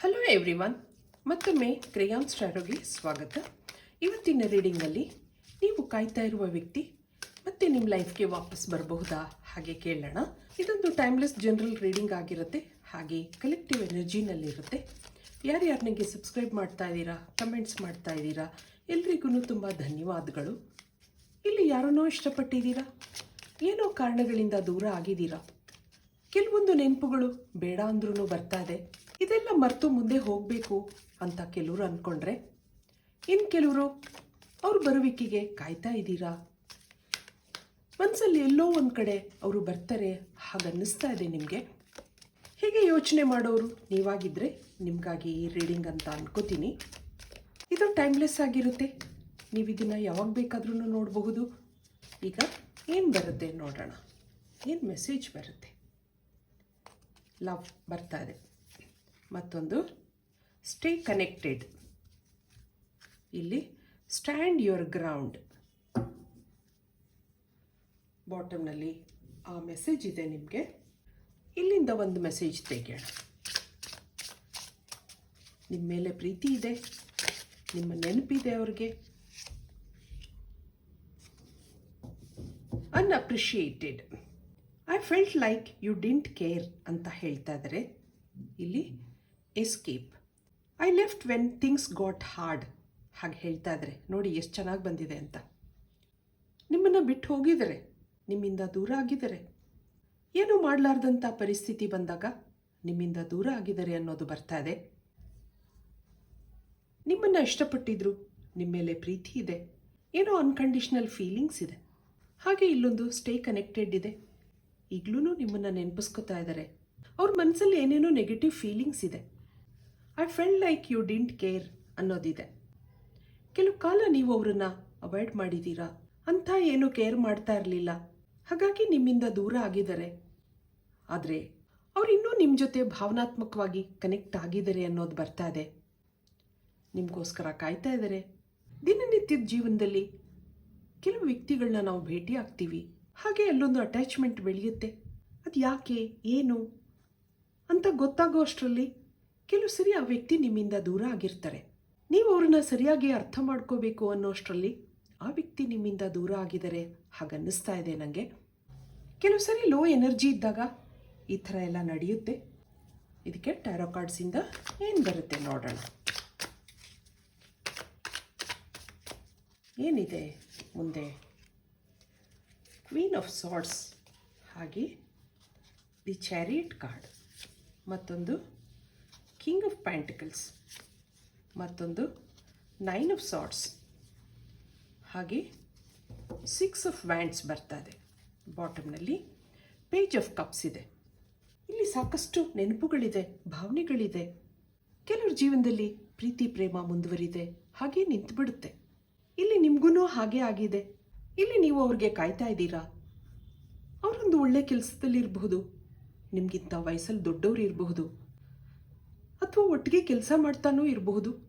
Hello everyone ಮತ್ತೊಮ್ಮೆ ಕ್ರೇಯಾನ್ ಸ್ಟಾರೋಗೆ ಸ್ವಾಗತ. ಇವತ್ತಿನ ರೀಡಿಂಗಲ್ಲಿ ನೀವು ಕಾಯ್ತಾ ಇರುವ ವ್ಯಕ್ತಿ ಮತ್ತೆ ನಿಮ್ಮ ಲೈಫ್ಗೆ ವಾಪಸ್ ಬರಬಹುದಾ? ಹಾಗೆ ಕೇಳೋಣ. ಇದೊಂದು ಟೈಮ್ಲೆಸ್ ಜನರಲ್ ರೀಡಿಂಗ್ ಆಗಿರುತ್ತೆ. ಹಾಗೆ ಕಲೆಕ್ಟಿವ್ ಎನರ್ಜಿನಲ್ಲಿರುತ್ತೆ ಯಾರ್ಯಾರು ನನಗೆ ಸಬ್ಸ್ಕ್ರೈಬ್ ಮಾಡ್ತಾ ಇದ್ದೀರಾ ಕಮೆಂಟ್ಸ್ ಮಾಡ್ತಾ ಇದ್ದೀರಾ ಎಲ್ರಿಗೂ ತುಂಬ ಧನ್ಯವಾದಗಳು. ಇಲ್ಲಿ ಯಾರನ್ನೋ ಇಷ್ಟಪಟ್ಟಿದ್ದೀರಾ? ಏನೋ ಕಾರಣಗಳಿಂದ ದೂರ ಆಗಿದ್ದೀರಾ? ಕೆಲವೊಂದು ನೆನಪುಗಳು ಬೇಡ ಅಂದ್ರೂ ಬರ್ತಾ ಇದೆ. ಇದೆಲ್ಲ ಮರೆತು ಮುಂದೆ ಹೋಗಬೇಕು ಅಂತ ಕೆಲವರು ಅಂದ್ಕೊಂಡ್ರೆ ಇನ್ನು ಕೆಲವರು, ಅವ್ರ ಬರುವಿಕೆಗೆ ಕಾಯ್ತಾ ಇದ್ದೀರಾ? ಮನಸ್ಸಲ್ಲಿ ಎಲ್ಲೋ ಒಂದು ಕಡೆ ಅವರು ಬರ್ತಾರೆ ಹಾಗನ್ನಿಸ್ತಾ ಇದೆ ನಿಮಗೆ? ಹೀಗೆ ಯೋಚನೆ ಮಾಡೋರು ನೀವಾಗಿದ್ದರೆ ನಿಮಗಾಗಿ ಈ ರೀಡಿಂಗ್ ಅಂತ ಅನ್ಕೋತೀನಿ. ಇದು ಟೈಮ್ಲೆಸ್ ಆಗಿರುತ್ತೆ. ನೀವು ಇದನ್ನು ಯಾವಾಗ ಬೇಕಾದ್ರೂ ನೋಡಬಹುದು. ಈಗ ಏನು ಬರುತ್ತೆ ನೋಡೋಣ. ಏನು ಮೆಸೇಜ್ ಬರುತ್ತೆ? ಲವ್ ಬರ್ತಾ ಇದೆ. ಮತ್ತೊಂದು ಸ್ಟೇ ಕನೆಕ್ಟೆಡ್ ಇಲ್ಲಿ ಸ್ಟ್ಯಾಂಡ್ ಯುವರ್ ಗ್ರೌಂಡ್ ಬಾಟಮ್ನಲ್ಲಿ ಆ ಮೆಸೇಜ್ ಇದೆ ನಿಮಗೆ. ಇಲ್ಲಿಂದ ಒಂದು ಮೆಸೇಜ್ ತೆಗೆಯೋಣ. ನಿಮ್ಮ ಮೇಲೆ ಪ್ರೀತಿ ಇದೆ. ನಿಮ್ಮ ನೆನಪಿದೆ ಅವ್ರಿಗೆ. Unappreciated I felt like you didn't care ಅಂತ ಹೇಳ್ತಾ ಇದ್ದಾರೆ ಇಲ್ಲಿ escape I left when things got hard ಹಾಗೆ ಹೇಳ್ತಾ ಇದ್ದಾರೆ ನೋಡಿ ಎಷ್ಟು ಚೆನ್ನಾಗಿ ಬಂದಿದೆ ಅಂತ. ನಿಮ್ಮನ್ನು ಬಿಟ್ಟು ಹೋಗಿದ್ದಾರೆ. ನಿಮ್ಮಿಂದ ದೂರ ಆಗಿದ್ದಾರೆ. ಏನೂ ಮಾಡಲಾರ್ದಂಥ ಪರಿಸ್ಥಿತಿ ಬಂದಾಗ ನಿಮ್ಮಿಂದ ದೂರ ಆಗಿದ್ದಾರೆ ಅನ್ನೋದು ಬರ್ತಾ ಇದೆ. ನಿಮ್ಮನ್ನು ಇಷ್ಟಪಟ್ಟಿದ್ರು ನಿಮ್ಮ ಮೇಲೆ ಪ್ರೀತಿ ಇದೆ. ಏನೋ ಅನ್ಕಂಡೀಷ್ನಲ್ ಫೀಲಿಂಗ್ಸ್ ಇದೆ. ಹಾಗೆ ಇಲ್ಲೊಂದು ಸ್ಟೇ ಕನೆಕ್ಟೆಡ್ ಇದೆ. ಈಗಲೂ ನಿಮ್ಮನ್ನು ನೆನಪಿಸ್ಕೊತಾ ಇದ್ದಾರೆ ಅವ್ರ ಮನಸ್ಸಲ್ಲಿ ಏನೇನೋ ನೆಗೆಟಿವ್ ಫೀಲಿಂಗ್ಸ್ ಇದೆ. I felt like you didn't care ಅನ್ನೋದಿದೆ. ಕೆಲವು ಕಾಲ ನೀವು ಅವರನ್ನ ಅವಾಯ್ಡ್ ಮಾಡಿದ್ದೀರಾ ಅಂತ ಏನು ಕೇರ್ ಮಾಡ್ತಾ ಇರಲಿಲ್ಲ. ಹಾಗಾಗಿ ನಿಮ್ಮಿಂದ ದೂರ ಆಗಿದ್ದಾರೆ. ಆದರೆ ಅವ್ರು ಇನ್ನೂ ನಿಮ್ಮ ಜೊತೆ ಭಾವನಾತ್ಮಕವಾಗಿ ಕನೆಕ್ಟ್ ಆಗಿದ್ದಾರೆ ಅನ್ನೋದು ಬರ್ತಾ ಇದೆ. ನಿಮಗೋಸ್ಕರ ಕಾಯ್ತಾ ಇದ್ದಾರೆ ದಿನನಿತ್ಯದ ಜೀವನದಲ್ಲಿ ಕೆಲವು ವ್ಯಕ್ತಿಗಳನ್ನ ನಾವು ಭೇಟಿ ಆಗ್ತೀವಿ. ಹಾಗೆ ಅಲ್ಲೊಂದು ಅಟ್ಯಾಚ್ಮೆಂಟ್ ಬೆಳೆಯುತ್ತೆ. ಅದು ಯಾಕೆ, ಏನು ಅಂತ ಗೊತ್ತಾಗೋ ಅಷ್ಟರಲ್ಲಿ ಕೆಲವು ಸರಿ ಆ ವ್ಯಕ್ತಿ ನಿಮ್ಮಿಂದ ದೂರ ಆಗಿರ್ತಾರೆ. ನೀವು ಅವ್ರನ್ನ ಸರಿಯಾಗಿ ಅರ್ಥ ಮಾಡ್ಕೋಬೇಕು ಅನ್ನೋ ಅಷ್ಟರಲ್ಲಿ ಆ ವ್ಯಕ್ತಿ ನಿಮ್ಮಿಂದ ದೂರ ಆಗಿದ್ದಾರೆ ಹಾಗನ್ನಿಸ್ತಾ ಇದೆ ನನಗೆ ಕೆಲವು ಸರಿ ಲೋ ಎನರ್ಜಿ ಇದ್ದಾಗ ಈ ಥರ ಎಲ್ಲ ನಡೆಯುತ್ತೆ. ಇದಕ್ಕೆ ಟ್ಯಾರೋ ಕಾರ್ಡ್ಸಿಂದ ಏನು ಬರುತ್ತೆ ನೋಡೋಣ. ಏನಿದೆ ಮುಂದೆ? ಕ್ವೀನ್ ಆಫ್ ಸಾರ್ಟ್ಸ್ ಹಾಗೆ ದಿ ಚಾರಿಯಟ್ ಕಾರ್ಡ್ ಮತ್ತೊಂದು ಕಿಂಗ್ ಆಫ್ ಪ್ಯಾಂಟಿಕಲ್ಸ್ ಮತ್ತೊಂದು ನೈನ್ ಆಫ್ ಸಾರ್ಟ್ಸ್ ಹಾಗೆ ಸಿಕ್ಸ್ ಆಫ್ ವ್ಯಾಂಡ್ಸ್ ಬರ್ತಾ ಇದೆ ಬಾಟಮ್ನಲ್ಲಿ ಪೇಜ್ ಆಫ್ ಕಪ್ಸ್ ಇದೆ. ಇಲ್ಲಿ ಸಾಕಷ್ಟು ನೆನಪುಗಳಿದೆ, ಭಾವನೆಗಳಿದೆ. ಕೆಲವ್ರ ಜೀವನದಲ್ಲಿ ಪ್ರೀತಿ, ಪ್ರೇಮ ಮುಂದುವರಿದೆ, ಹಾಗೆ ನಿಂತುಬಿಡುತ್ತೆ. ಇಲ್ಲಿ ನಿಮಗೂ ಹಾಗೆ ಆಗಿದೆ. ಇಲ್ಲಿ ನೀವು ಅವ್ರಿಗೆ ಕಾಯ್ತಾ ಇದ್ದೀರಾ? ಅವರೊಂದು ಒಳ್ಳೆ ಕೆಲಸದಲ್ಲಿ ಇರಬಹುದು. ನಿಮಗಿಂತ ವಯಸ್ಸಲ್ಲಿ ದೊಡ್ಡವರು ಇರಬಹುದು. ಅಥವಾ ಒಟ್ಟಿಗೆ ಕೆಲಸ ಮಾಡ್ತಾನೂ ಇರಬಹುದು.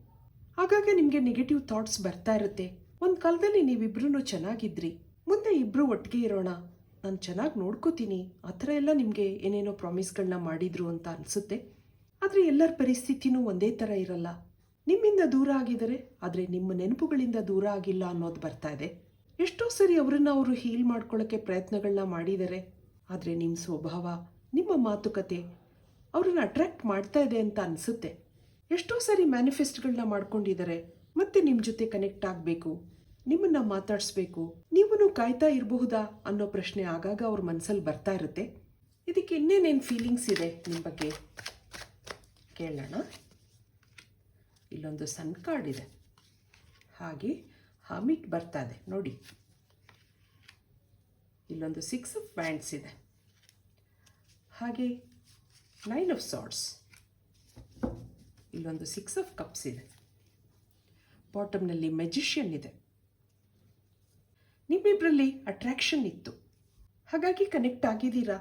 ಆಗಾಗ ನಿಮಗೆ ನೆಗೆಟಿವ್ ಥಾಟ್ಸ್ ಬರ್ತಾ ಇರುತ್ತೆ. ಒಂದು ಕಾಲದಲ್ಲಿ ನೀವಿಬ್ರು ಚೆನ್ನಾಗಿದ್ರಿ. ಮುಂದೆ ಇಬ್ಬರು ಒಟ್ಟಿಗೆ ಇರೋಣ. ನಾನು ಚೆನ್ನಾಗಿ ನೋಡ್ಕೋತೀನಿ. ಆ ಥರ ಎಲ್ಲ ನಿಮಗೆ ಏನೇನೋ ಪ್ರಾಮಿಸ್ಗಳನ್ನ ಮಾಡಿದ್ರು ಅಂತ ಅನಿಸುತ್ತೆ. ಆದರೆ ಎಲ್ಲರ ಪರಿಸ್ಥಿತಿನೂ ಒಂದೇ ಥರ ಇರಲ್ಲ. ನಿಮ್ಮಿಂದ ದೂರ ಆಗಿದರೆ ಆದರೆ ನಿಮ್ಮ ನೆನಪುಗಳಿಂದ ದೂರ ಆಗಿಲ್ಲ ಅನ್ನೋದು ಬರ್ತಾ ಇದೆ. ಎಷ್ಟೋ ಸರಿ ಅವರನ್ನು ಅವರು ಹೀಲ್ ಮಾಡ್ಕೊಳ್ಳೋಕ್ಕೆ ಪ್ರಯತ್ನಗಳನ್ನ ಮಾಡಿದ್ದಾರೆ ಆದರೆ ನಿಮ್ಮ ಸ್ವಭಾವ, ನಿಮ್ಮ ಮಾತುಕತೆ ಅವ್ರನ್ನ ಅಟ್ರ್ಯಾಕ್ಟ್ ಮಾಡ್ತಾ ಇದೆ ಅಂತ ಅನಿಸುತ್ತೆ. ಎಷ್ಟೋ ಸರಿ ಮ್ಯಾನಿಫೆಸ್ಟ್ಗಳನ್ನ ಮಾಡ್ಕೊಂಡಿದ್ದಾರೆ ಮತ್ತೆ ನಿಮ್ಮ ಜೊತೆ ಕನೆಕ್ಟ್ ಆಗಬೇಕು, ನಿಮ್ಮನ್ನ ಮಾತಾಡಿಸ್ಬೇಕು ನೀವು ಕಾಯ್ತಾ ಇರಬಹುದಾ ಅನ್ನೋ ಪ್ರಶ್ನೆ ಆಗಾಗ ಅವ್ರ ಮನಸ್ಸಲ್ಲಿ ಬರ್ತಾ ಇರುತ್ತೆ. ಇದಕ್ಕೆ ಇನ್ನೇನೇನು ಫೀಲಿಂಗ್ಸ್ ಇದೆ ನಿಮ್ಮ ಬಗ್ಗೆ? ಕೇಳೋಣ. ಇಲ್ಲೊಂದು ಸನ್ ಕಾರ್ಡ್ ಇದೆ. ಹಾಗೆ ಹಮಿಟ್ ಬರ್ತಾ ಇದೆ. ನೋಡಿ. ಇಲ್ಲೊಂದು ಸಿಕ್ಸ್ ಆಫ್ ಬ್ಯಾಂಡ್ಸ್ ಇದೆ. ಹಾಗೆ ನೈನ್ ಆಫ್ ಸಾರ್ಟ್ಸ್ ಇಲ್ಲೊಂದು ಸಿಕ್ಸ್ ಆಫ್ ಕಪ್ಸ್ ಇದೆ. ಬಾಟಮ್ನಲ್ಲಿ ಮೆಜಿಷಿಯನ್ ಇದೆ. ನಿಮ್ಮಿಬ್ಬರಲ್ಲಿ ಅಟ್ರ್ಯಾಕ್ಷನ್ ಇತ್ತು. ಹಾಗಾಗಿ ಕನೆಕ್ಟ್ ಆಗಿದ್ದೀರಾ?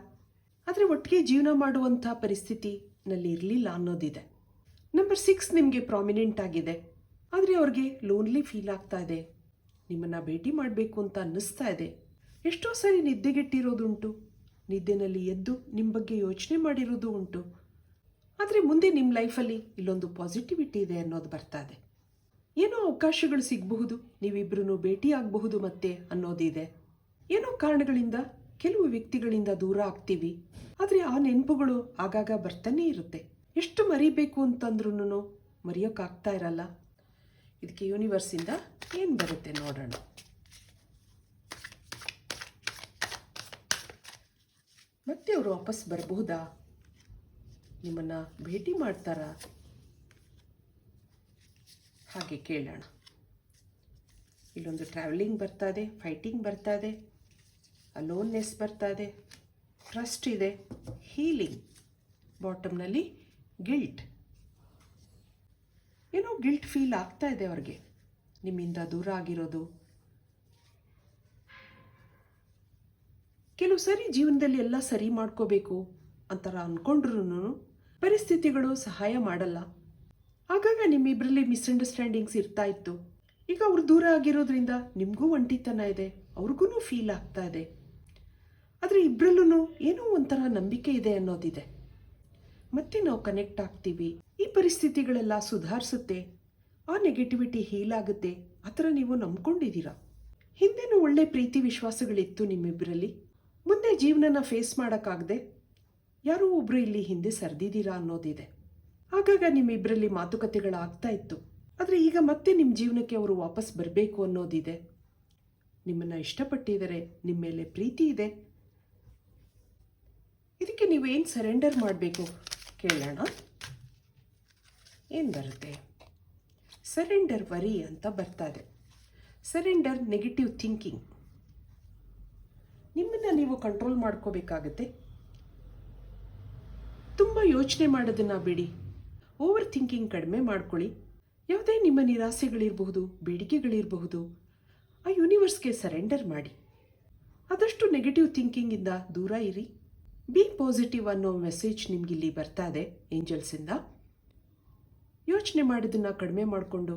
ಆದರೆ ಒಟ್ಟಿಗೆ ಜೀವನ ಮಾಡುವಂಥ ಪರಿಸ್ಥಿತಿನಲ್ಲಿ ಇರಲಿಲ್ಲ ಅನ್ನೋದಿದೆ. ನಂಬರ್ ಸಿಕ್ಸ್ ನಿಮಗೆ ಪ್ರಾಮಿನೆಂಟ್ ಆಗಿದೆ. ಆದರೆ ಅವ್ರಿಗೆ ಲೋನ್ಲಿ ಫೀಲ್ ಆಗ್ತಾ ಇದೆ. ನಿಮ್ಮನ್ನು ಭೇಟಿ ಮಾಡಬೇಕು ಅಂತ ಅನ್ನಿಸ್ತಾ ಇದೆ. ಎಷ್ಟೋ ಸರಿ ನಿದ್ದೆಗೆಟ್ಟಿರೋದುಂಟು. ನಿದ್ದೆನಲ್ಲಿ ಎದ್ದು ನಿಮ್ಮ ಬಗ್ಗೆ ಯೋಚನೆ ಮಾಡಿರೋದು ಉಂಟು. ಆದರೆ ಮುಂದೆ ನಿಮ್ಮ ಲೈಫಲ್ಲಿ ಇಲ್ಲೊಂದು ಪಾಸಿಟಿವಿಟಿ ಇದೆ ಅನ್ನೋದು ಬರ್ತಾ ಇದೆ. ಏನೋ ಅವಕಾಶಗಳು ಸಿಗಬಹುದು ನೀವಿಬ್ಬರೂ ಭೇಟಿ ಆಗಬಹುದು ಮತ್ತೆ ಅನ್ನೋದಿದೆ ಏನೋ ಕಾರಣಗಳಿಂದ ಕೆಲವು ವ್ಯಕ್ತಿಗಳಿಂದ ದೂರ ಆಗ್ತೀವಿ. ಆದರೆ ಆ ನೆನಪುಗಳು ಆಗಾಗ ಬರ್ತಾನೇ ಇರುತ್ತೆ. ಎಷ್ಟು ಮರಿಬೇಕು ಅಂತಂದ್ರೂ ಮರೆಯೋಕ್ಕಾಗ್ತಾ ಇರಲ್ಲ. ಇದಕ್ಕೆ ಯೂನಿವರ್ಸಿಂದ ಏನು ಬರುತ್ತೆ ನೋಡೋಣ. ಮತ್ತೆ ಅವರು ವಾಪಸ್ ಬರಬಹುದಾ? ನಿಮ್ಮನ್ನು ಭೇಟಿ ಮಾಡ್ತಾರಾ? ಹಾಗೆ ಕೇಳೋಣ. ಇಲ್ಲೊಂದು ಟ್ರಾವೆಲಿಂಗ್ ಬರ್ತಾ ಇದೆ ಫೈಟಿಂಗ್ ಬರ್ತಾ ಇದೆ ಅಲೋನ್ನೆಸ್ ಬರ್ತಾ ಇದೆ ಟ್ರಸ್ಟ್ ಇದೆ ಹೀಲಿಂಗ್ ಬಾಟಮ್ನಲ್ಲಿ ಗಿಲ್ಟ್ ಏನೋ ಗಿಲ್ಟ್ ಫೀಲ್ ಆಗ್ತಾ ಇದೆ ಅವ್ರಿಗೆ. ನಿಮ್ಮಿಂದ ದೂರ ಆಗಿರೋದು ಕೆಲವು ಸರಿ ಜೀವನದಲ್ಲಿ ಎಲ್ಲ ಸರಿ ಮಾಡ್ಕೋಬೇಕು ಅಂತಾರ ಅಂದ್ಕೊಂಡ್ರೂ ಪರಿಸ್ಥಿತಿಗಳು ಸಹಾಯ ಮಾಡಲ್ಲ. ಆಗಾಗ ನಿಮ್ಮಿಬ್ಬರಲ್ಲಿ ಮಿಸ್ಅಂಡರ್ಸ್ಟ್ಯಾಂಡಿಂಗ್ಸ್ ಇರ್ತಾ ಇತ್ತು. ಈಗ ಅವ್ರು ದೂರ ಆಗಿರೋದ್ರಿಂದ ನಿಮಗೂ ಒಂಟಿತನ ಇದೆ ಅವ್ರಿಗೂ ಫೀಲ್ ಆಗ್ತಾ ಇದೆ. ಆದರೆ ಇಬ್ಬರಲ್ಲೂ ಏನೋ ಒಂಥರ ನಂಬಿಕೆ ಇದೆ ಅನ್ನೋದಿದೆ. ಮತ್ತೆ ನಾವು ಕನೆಕ್ಟ್ ಆಗ್ತೀವಿ, ಈ ಪರಿಸ್ಥಿತಿಗಳೆಲ್ಲ ಸುಧಾರಿಸುತ್ತೆ, ಆ ನೆಗೆಟಿವಿಟಿ ಹೀಲ್ ಆಗುತ್ತೆ, ಆ ಥರ ನೀವು ನಂಬ್ಕೊಂಡಿದ್ದೀರಾ? ಹಿಂದೆನೂ ಒಳ್ಳೆ ಪ್ರೀತಿ ವಿಶ್ವಾಸಗಳಿತ್ತು ನಿಮ್ಮಿಬ್ಬರಲ್ಲಿ ಮುಂದೆ ಜೀವನನ ಫೇಸ್ ಮಾಡೋಕ್ಕಾಗದೆ ಯಾರೋ ಒಬ್ಬರು ಇಲ್ಲಿ ಹಿಂದೆ ಸರಿದಿದ್ದೀರಾ ಅನ್ನೋದಿದೆ. ಆಗಾಗ ನಿಮ್ಮಿಬ್ಬರಲ್ಲಿ ಮಾತುಕತೆಗಳಾಗ್ತಾ ಇತ್ತು. ಆದರೆ ಈಗ ಮತ್ತೆ ನಿಮ್ಮ ಜೀವನಕ್ಕೆ ಅವರು ವಾಪಸ್ ಬರಬೇಕು ಅನ್ನೋದಿದೆ. ನಿಮ್ಮನ್ನು ಇಷ್ಟಪಟ್ಟಿದ್ದಾರೆ ನಿಮ್ಮ ಮೇಲೆ ಪ್ರೀತಿ ಇದೆ. ಇದಕ್ಕೆ ನೀವೇನು ಸರೆಂಡರ್ ಮಾಡಬೇಕು ಕೇಳೋಣ? ಏನು ಬರುತ್ತೆ? ಸರೆಂಡರ್ ವರಿ ಅಂತ ಬರ್ತಾ ಇದೆ. ಸರೆಂಡರ್ ನೆಗೆಟಿವ್ ಥಿಂಕಿಂಗ್ ನಿಮ್ಮನ್ನು ನೀವು ಕಂಟ್ರೋಲ್ ಮಾಡ್ಕೋಬೇಕಾಗತ್ತೆ. ತುಂಬ ಯೋಚನೆ ಮಾಡೋದನ್ನು ಬಿಡಿ. ಓವರ್ ಥಿಂಕಿಂಗ್ ಕಡಿಮೆ ಮಾಡ್ಕೊಳ್ಳಿ. ಯಾವುದೇ ನಿಮ್ಮ ನಿರಾಸೆಗಳಿರಬಹುದು, ಬೇಡಿಕೆಗಳಿರಬಹುದು, ಆ ಯೂನಿವರ್ಸ್ಗೆ ಸರೆಂಡರ್ ಮಾಡಿ. ಆದಷ್ಟು ನೆಗೆಟಿವ್ ಥಿಂಕಿಂಗಿಂದ ದೂರ ಇರಿ. ಬಿ ಪಾಸಿಟಿವ್ ಅನ್ನೋ ಮೆಸೇಜ್ ನಿಮಗಿಲ್ಲಿ ಬರ್ತಾ ಇದೆ ಏಂಜಲ್ಸಿಂದ ಯೋಚನೆ ಮಾಡೋದನ್ನು ಕಡಿಮೆ ಮಾಡಿಕೊಂಡು,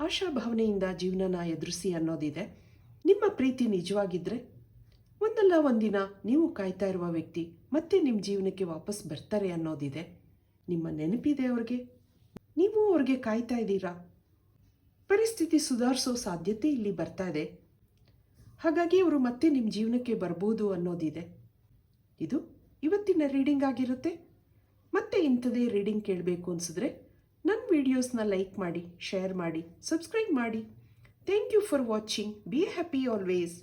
ಆಶಾಭಾವನೆಯಿಂದ ಜೀವನನ ಎದುರಿಸಿ ಅನ್ನೋದಿದೆ. ನಿಮ್ಮ ಪ್ರೀತಿ ನಿಜವಾಗಿದ್ದರೆ ಒಂದಲ್ಲ ಒಂದಿನ ನೀವು ಕಾಯ್ತಾ ಇರುವ ವ್ಯಕ್ತಿ ಮತ್ತೆ ನಿಮ್ಮ ಜೀವನಕ್ಕೆ ವಾಪಸ್ ಬರ್ತಾರೆ ಅನ್ನೋದಿದೆ. ನಿಮ್ಮ ನೆನಪಿದೆ ಅವ್ರಿಗೆ? ನೀವು ಅವ್ರಿಗೆ ಕಾಯ್ತಾ ಇದ್ದೀರಾ? ಪರಿಸ್ಥಿತಿ ಸುಧಾರಿಸೋ ಸಾಧ್ಯತೆ ಇಲ್ಲಿ ಬರ್ತಾ ಇದೆ. ಹಾಗಾಗಿ ಅವರು ಮತ್ತೆ ನಿಮ್ಮ ಜೀವನಕ್ಕೆ ಬರ್ಬೋದು ಅನ್ನೋದಿದೆ. ಇದು ಇವತ್ತಿನ ರೀಡಿಂಗ್ ಆಗಿರುತ್ತೆ. ಮತ್ತೆ ಇಂಥದೇ ರೀಡಿಂಗ್ ಕೇಳಬೇಕು ಅನಿಸಿದ್ರೆ ನನ್ನ ವಿಡಿಯೋಸ್ನ ಲೈಕ್ ಮಾಡಿ, ಶೇರ್ ಮಾಡಿ, ಸಬ್ಸ್ಕ್ರೈಬ್ ಮಾಡಿ. Thank you for watching. Be happy always.